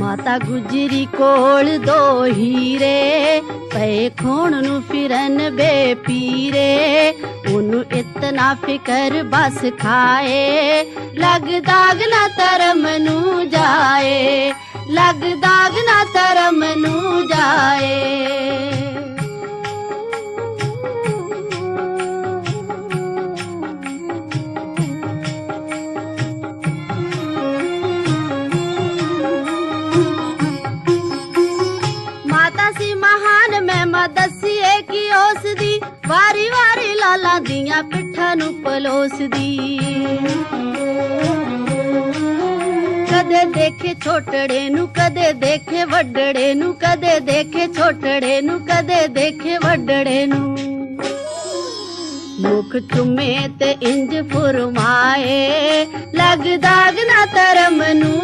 ਮਾਤਾ ਗੁਜਰੀ ਕੋਲ ਦੋ ਹੀਰੇ, ਪਏ ਖੋਣ ਨੂੰ ਫਿਰਨ ਬੇ ਪੀਰੇ ਉਹਨੂੰ ਇਤਨਾ ਫਿਕਰ, ਬਸ ਖਾਏ। ਲੱਗ ਦਾਗ ਨਾ ਧਰਮ ਨੂੰ ਜਾਏ। ਲੱਗ ਦਾਗ ਨਾ ਸੀ ਮਹਾਨ ਮਹਿਮਾ ਦਸੀਏ ਕਿ ਉਸ ਦੀ ਵਾਰੀ ਵਾਰੀ ਲਾਲਾ ਦੀਆਂ ਪਿੱਠਾਂ ਨੂੰ ਪਲੋਸਦੀ। ਕਦੇ ਦੇਖੇ ਛੋਟੜੇ ਨੂੰ, ਕਦੇ ਦੇਖੇ ਵੱਡੜੇ ਨੂੰ, ਕਦੇ ਦੇਖੇ ਛੋਟੜੇ ਨੂੰ, ਕਦੇ ਦੇਖੇ ਵੱਡੜੇ ਨੂੰ। ਮੁਖ ਚੁੰਮੇ ਤੇ ਇੰਜ ਫੁਰਮਾਏ ਲੱਗਦਾ ਦਾਗ ਧਰਮ ਨੂੰ